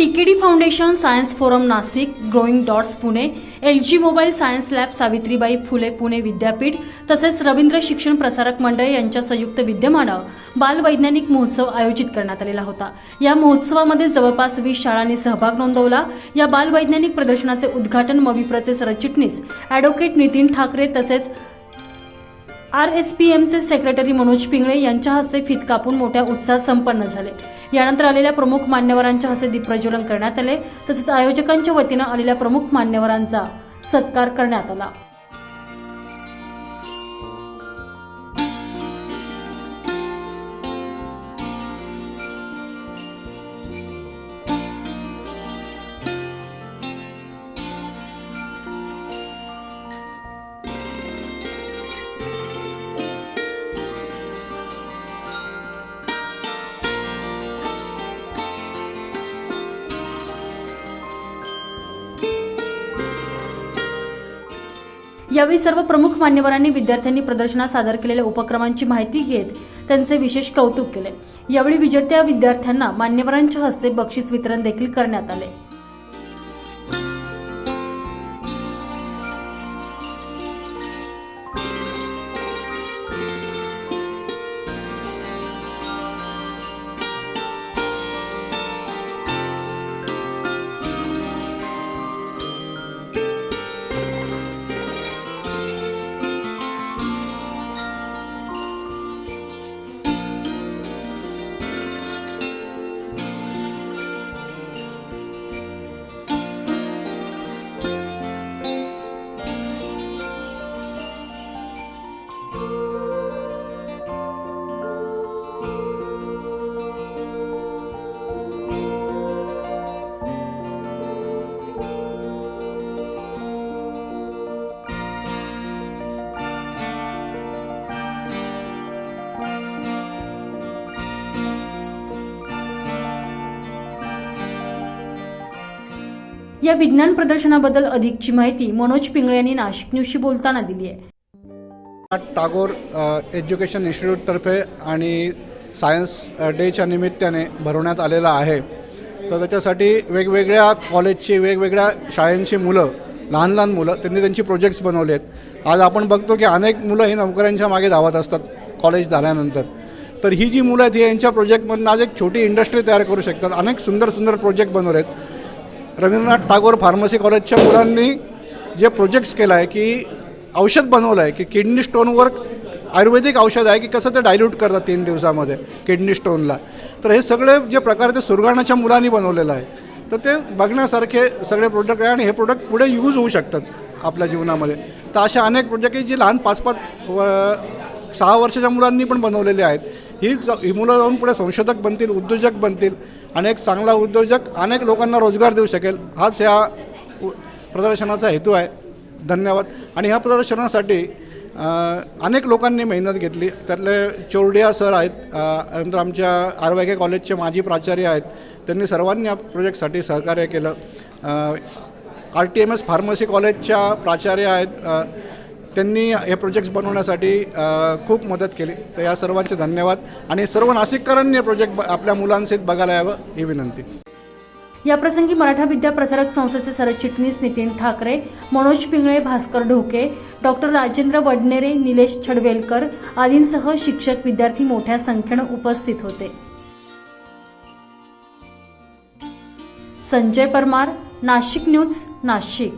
TKD foundation science forum Nashik growing dots Pune L G mobile science lab Savitribai Phule Pune विद्यापीठ तसेच रवींद्र शिक्षण प्रसारक मंडळ यांच्या संयुक्त विद्यमानं बालवैज्ञानिक महोत्सव आयोजित करण्यात आलेला होता. या महोत्सवामध्ये जवळपास वीस शाळांनी सहभाग नोंदवला. या बालवैज्ञानिक प्रदर्शनाचे उद्घाटन मविप्रचे सरचिटणीस ॲडव्होकेट नितीन ठाकरे तसेच आर एस पी एमचे सेक्रेटरी मनोज पिंगळे यांच्या हस्ते फित कापून मोठ्या उत्साहात संपन्न झाले. यानंतर आलेल्या प्रमुख मान्यवरांच्या हस्ते दीपप्रज्वलन करण्यात आले. तसेच आयोजकांच्या वतीनं आलेल्या प्रमुख मान्यवरांचा सत्कार करण्यात आला. यावेळी सर्व प्रमुख मान्यवरांनी विद्यार्थ्यांनी प्रदर्शनात सादर केलेल्या उपक्रमांची माहिती घेत त्यांचे विशेष कौतुक केले. यावेळी विजेत्या विद्यार्थ्यांना मान्यवरांच्या हस्ते बक्षीस वितरण देखील करण्यात आले. या विज्ञान प्रदर्शनाबद्दल अधिकची माहिती मनोज पिंगळे यांनी नाशिक न्यूजशी बोलताना दिली आहे. टागोर एज्युकेशन इन्स्टिट्यूटतर्फे आणि सायन्स डेच्या निमित्ताने भरवण्यात आलेला आहे. तर त्याच्यासाठी वेगवेगळ्या कॉलेजची वेगवेगळ्या शाळेंची मुलं लहान लहान मुलं त्यांनी त्यांची प्रोजेक्ट्स बनवले आहेत. आज आपण बघतो की अनेक मुलं ही नोकऱ्यांच्या मागे धावत असतात कॉलेज झाल्यानंतर. तर ही जी मुलं आहेत ही यांच्या प्रोजेक्टमधून आज एक छोटी इंडस्ट्री तयार करू शकतात. अनेक सुंदर सुंदर प्रोजेक्ट बनवले आहेत रवींद्रनाथ टागोर फार्मसी कॉलेजच्या मुलांनी जे प्रोजेक्ट्स केलं आहे की औषध बनवलं आहे की किडनी स्टोनवर आयुर्वेदिक औषध आहे की कसं ते डायल्यूट करतात तीन दिवसामध्ये किडनी स्टोनला तर हे सगळे जे प्रकार ते सुरगाणाच्या मुलांनी बनवलेलं आहे. तर ते बघण्यासारखे सगळे प्रोडक्ट आहे आणि हे प्रोडक्ट पुढे यूज होऊ शकतात आपल्या जीवनामध्ये. तर अशा अनेक प्रोजेक्ट आहे जी लहान पाच पाच व सहा वर्षाच्या मुलांनी पण बनवलेले आहेत. ही ही मुलं जाऊन पुढे संशोधक बनतील उद्योजक बनतील. आणि एक चांगला उद्योजक अनेक लोकांना रोजगार देऊ शकेल. हाच ह्या उ- प्रदर्शनाचा हेतू आहे. धन्यवाद. आणि ह्या प्रदर्शनासाठी अनेक लोकांनी मेहनत घेतली. त्यातले चोरडिया सर आहेत नंतर आमच्या आर कॉलेजचे माजी प्राचार्य आहेत. त्यांनी सर्वांनी या प्रोजेक्टसाठी सहकार्य केलं. R T M S pharmacy कॉलेजच्या प्राचार्य आहेत त्यांनी हे प्रोजेक्ट्स बनवण्यासाठी खूप मदत केली. तर या सर्वांचे धन्यवाद. आणि सर्व नाशिककरांनी हे प्रोजेक्ट ब- आपल्या मुलांसहित बघायला यावं ही विनंती. याप्रसंगी मराठा विद्या प्रसारक संस्थेचे सरचिटणीस नितीन ठाकरे मनोज पिंगळे भास्कर ढोके डॉक्टर राजेंद्र वडनेरे निलेश छडवेलकर आदींसह शिक्षक विद्यार्थी मोठ्या संख्येनं उपस्थित होते. संजय परमार नाशिक न्यूज नाशिक.